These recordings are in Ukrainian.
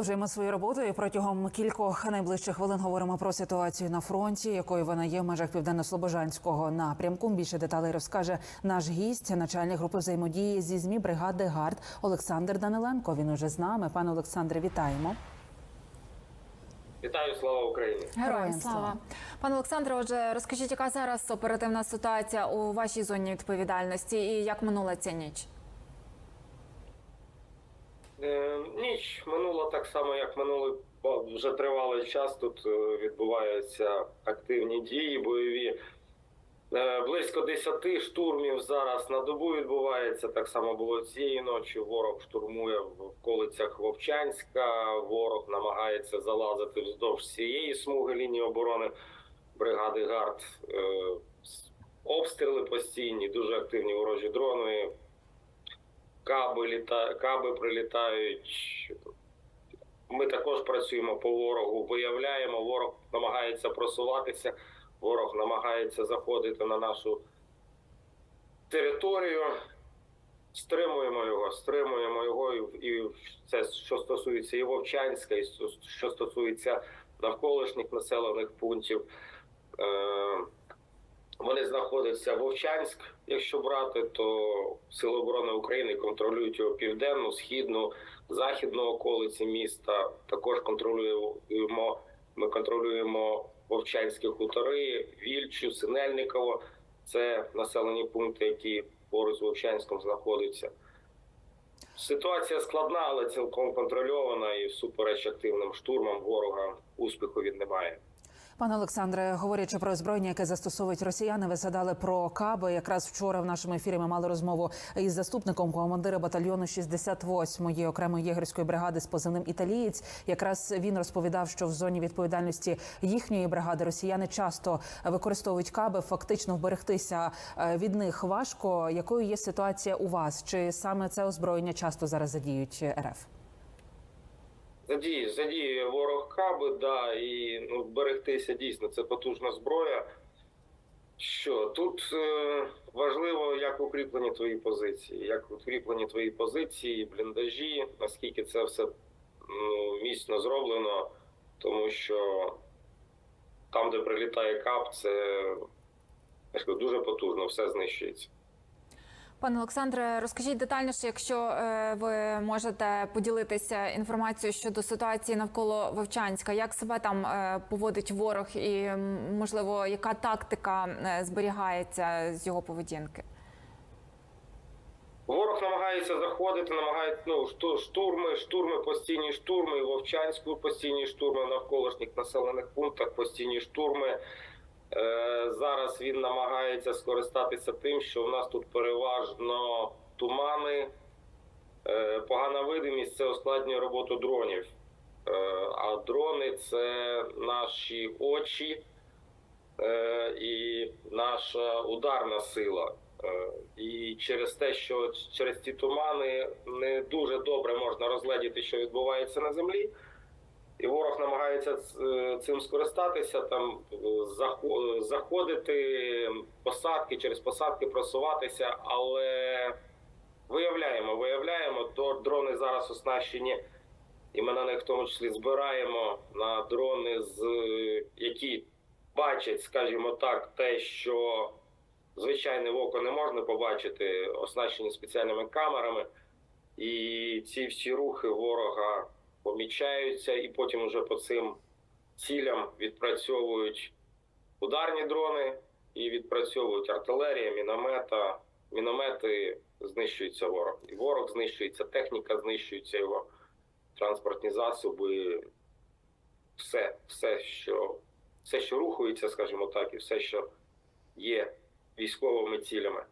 Продовжуємо свою роботу і протягом кількох найближчих хвилин говоримо про ситуацію на фронті, якою вона є в межах південно-слобожанського напрямку. Більше деталей розкаже наш гість, начальник групи взаємодії зі змі бригади ГАРД Олександр Даниленко. Він уже з нами. Пане Олександре, вітаємо. Вітаю, слава Україні! Героям слава. Пане Олександре, отже, розкажіть, яка зараз оперативна ситуація у вашій зоні відповідальності і як минула ця ніч? Е, ніч минула так само, як минули вже тривалий час. Тут е, відбуваються активні дії, бойові. Е, близько 10 штурмів зараз на добу відбувається. Так само було цієї ночі. Ворог штурмує в околицях Вовчанська. Ворог намагається залазити вздовж цієї смуги лінії оборони бригади ГАРД. Обстріли постійні, дуже активні ворожі дрони. Каби літа... каби прилітають. Ми також працюємо по ворогу, виявляємо, ворог намагається просуватися, ворог намагається заходити на нашу територію. Стримуємо його, стримуємо його, і, це що стосується і Вовчанська, і що стосується навколишніх населених пунктів. Е, вони знаходяться Вовчанськ. Якщо брати, то Сили оборони України контролюють його південну, східну, західну околиці міста. Також контролюємо. Ми контролюємо Вовчанські хутори, Вільчу, Синельниково. Це населені пункти, які поруч з Вовчанськом знаходяться. Ситуація складна, але цілком контрольована і всупереч активним штурмам ворога успіху він не має. Пане Олександре, говорячи про озброєння, яке застосовують росіяни, ви згадали про каби. Якраз вчора в нашому ефірі ми мали розмову із заступником командира батальйону 68-ї окремої єгерської бригади з позивним італієць. Якраз він розповідав, що в зоні відповідальності їхньої бригади росіяни часто використовують каби. Фактично вберегтися е, від них важко. Якою є ситуація у вас? Чи саме це озброєння часто зараз задіють е, РФ? Задіє, задіює ворог каби, да, і ну, берегтися дійсно це потужна зброя. Що тут е, важливо, як укріплені твої позиції, як укріплені твої позиції, бліндажі, наскільки це все ну, міцно зроблено, тому що там, де прилітає кап, це дуже потужно, все знищується. Пане Олександре, розкажіть детальніше, якщо е, ви можете поділитися інформацією щодо ситуації навколо Вовчанська, як себе там е, поводить ворог, і можливо, яка тактика е, зберігається з його поведінки? Ворог намагається заходити, намагається ну штурми, штурми, постійні штурми, Вовчанську постійні штурми, навколишніх населених пунктах постійні штурми. Е, зараз він намагається скористатися тим, що в нас тут переважно тумани, е, погана видимість це ускладнює роботу дронів. Е, а дрони це наші очі і наша ударна сила. І через те, що через ці тумани не дуже добре можна розгледіти, що відбувається на землі, і ворог намагається цим скористатися, там е, заходити посадки через посадки, просуватися, але виявляємо, виявляємо, то дрони зараз оснащені, і ми на них в тому числі збираємо на дрони, з які бачать, скажімо так, те, що звичайне око не можна побачити, оснащені спеціальними камерами, і ці всі рухи ворога помічаються, і потім уже по цим цілям відпрацьовують ударні дрони і відпрацьовують артилерія, міномета. Міномети знищується ворог. І ворог знищується, техніка знищується його, транспортні засоби, все, все, що, все, що рухається, скажімо так, і все, що є військовими цілями.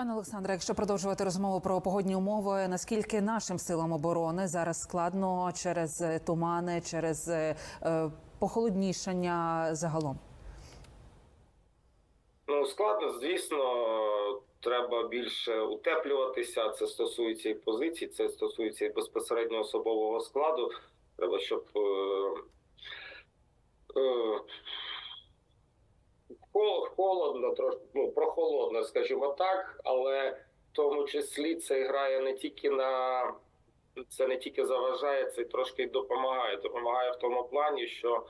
Пане Олександре, якщо продовжувати розмову про погодні умови, наскільки нашим силам оборони зараз складно через е, тумани, через е, е, похолоднішання загалом? Ну, складно, звісно, треба більше утеплюватися. Це стосується і позицій, це стосується і безпосередньо особового складу. Треба, щоб е, е, холодно, трошки ну, прохолодно, скажімо так, але в тому числі це грає не тільки на це не тільки заважає, це трошки допомагає. Допомагає в тому плані, що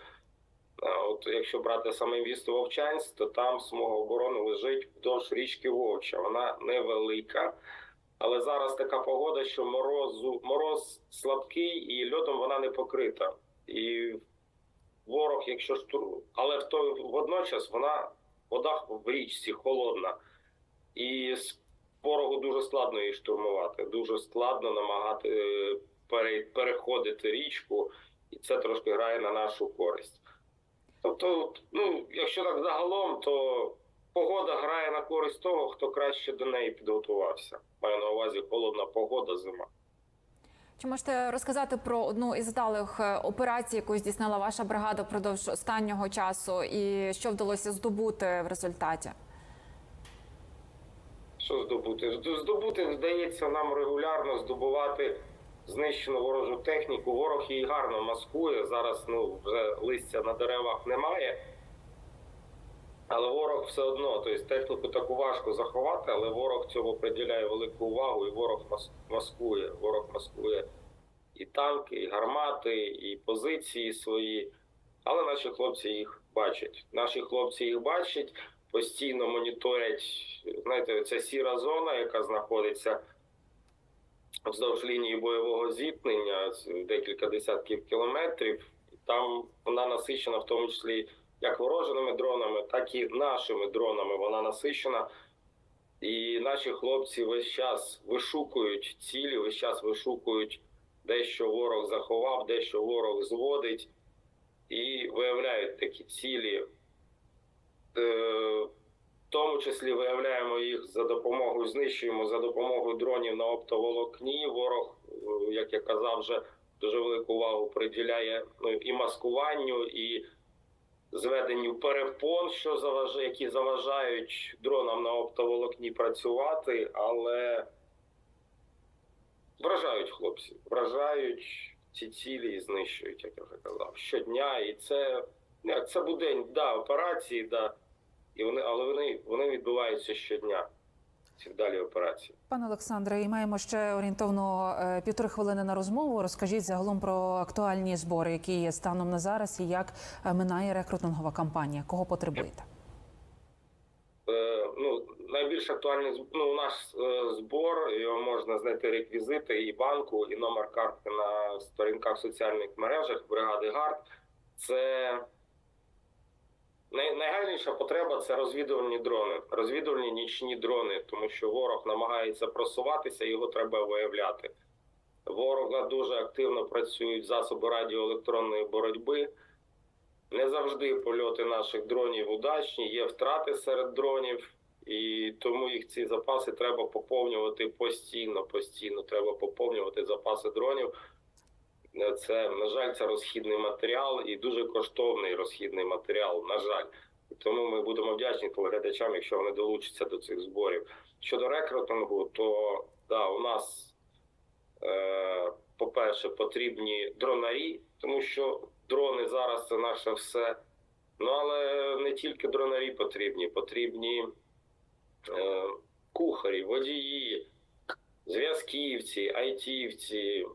е, от якщо брати саме місто Вовчанськ, то там смуга оборони лежить вдовж річки Вовча. Вона невелика. Але зараз така погода, що морозу, мороз слабкий і льодом вона не покрита. І ворог, якщо штурм, але в той водночас вона вода в річці холодна. І з ворогу дуже складно її штурмувати. Дуже складно намагати е, пере- переходити річку, і це трошки грає на нашу користь. Тобто, ну, якщо так загалом, то погода грає на користь того, хто краще до неї підготувався. Маю на увазі холодна погода, зима. Чи можете розказати про одну із вдалих е, операцій, яку здійснила ваша бригада впродовж останнього часу, і що вдалося здобути в результаті? Що здобути? Здобути вдається нам регулярно здобувати знищену ворожу техніку. Ворог її гарно маскує. Зараз ну вже листя на деревах немає. Але ворог все одно, тобто техніку таку важко заховати, але ворог цьому приділяє велику увагу, і ворог мас- маскує. Ворог маскує і танки, і гармати, і позиції свої. Але наші хлопці їх бачать. Наші хлопці їх бачать, постійно моніторять. Знаєте, ця сіра зона, яка знаходиться вздовж лінії бойового зіткнення, декілька десятків кілометрів. Там вона насичена, в тому числі як ворожими дронами, так і нашими дронами. Вона насичена. І наші хлопці весь час вишукують цілі, весь час вишукують де що ворог заховав, де що ворог зводить, і виявляють такі цілі. Е, В тому числі виявляємо їх за допомогою, знищуємо за допомогою дронів на оптоволокні. Ворог, е, як я казав, вже дуже велику увагу приділяє ну, і маскуванню, і зведенню перепон, що заважає, які заважають дронам на оптоволокні працювати, але вражають хлопці, вражають ці цілі і знищують, як я вже казав, щодня. І це, це будень, да, операції, да, і вони, але вони, вони відбуваються щодня. Ці вдалі операції. Пане Олександре, і маємо ще орієнтовно е, півтори хвилини на розмову. Розкажіть загалом про актуальні збори, які є станом на зараз, і як е, минає рекрутингова кампанія. Кого потребуєте? Е, ну, найбільш актуальний ну, у нас збор, його можна знайти реквізити і банку, і номер картки на сторінках соціальних мережах бригади ГАРД. Це найгальніша потреба це розвідувальні дрони, розвідувальні нічні дрони, тому що ворог намагається просуватися, його треба виявляти. Ворога дуже активно працюють засоби радіоелектронної боротьби. Не завжди польоти наших дронів удачні, є втрати серед дронів, і тому їх ці запаси треба поповнювати постійно. Постійно треба поповнювати запаси дронів. Це, на жаль, це розхідний матеріал і дуже коштовний розхідний матеріал. На жаль, тому ми будемо вдячні телеглядачам, якщо вони долучаться до цих зборів. Щодо рекрутингу, то да, у нас, е, по-перше, потрібні дронарі, тому що дрони зараз це наше все. Ну але не тільки дронарі потрібні, потрібні е, кухарі, водії, зв'язківці, айтівці,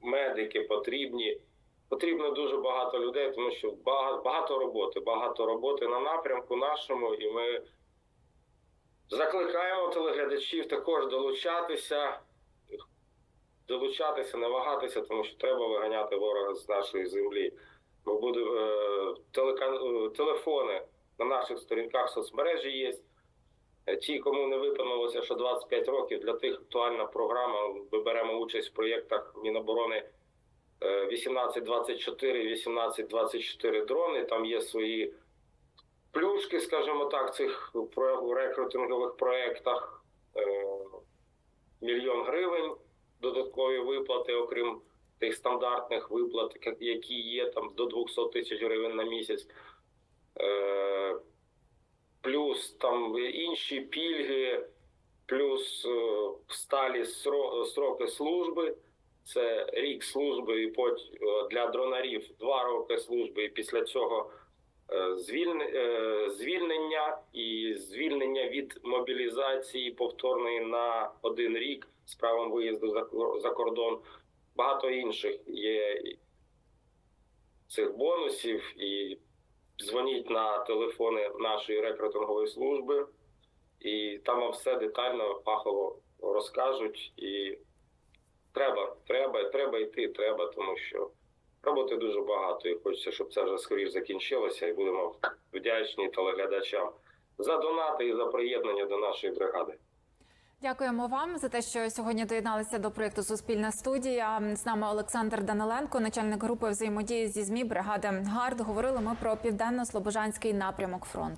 медики потрібні. Потрібно дуже багато людей, тому що багато, роботи, багато роботи на напрямку нашому, і ми закликаємо телеглядачів також долучатися, долучатися, не вагатися, тому що треба виганяти ворога з нашої землі. Ми будемо е, е, телефони на наших сторінках соцмережі є. Е, Ті, кому не виповнилося, що 25 років, для тих актуальна програма. Ми беремо участь в проєктах Міноборони е, 1824 і 1824 дрони. Там є свої плюшки, скажімо так, цих рекрутингових проєктах. Е, Мільйон гривень додаткові виплати, окрім тих стандартних виплат, які є там до 200 тисяч гривень на місяць. Е, плюс там інші пільги, плюс е, сталі строки служби. Це рік служби і потім для дронарів два роки служби, і після цього е, звільне- е, звільнення і звільнення від мобілізації повторної на один рік з правом виїзду за кордон. багато інших є цих бонусів. І дзвоніть на телефони нашої рекрутингової служби, і там вам все детально, фахово розкажуть. І треба, треба, треба йти, треба, тому що роботи дуже багато, і хочеться, щоб це вже скоріш закінчилося, і будемо вдячні телеглядачам за донати і за приєднання до нашої бригади. Дякуємо вам за те, що сьогодні доєдналися до проєкту Суспільна студія. З нами Олександр Даниленко, начальник групи взаємодії зі змі бригади ГАРД. Говорили ми про південно-слобожанський напрямок фронту.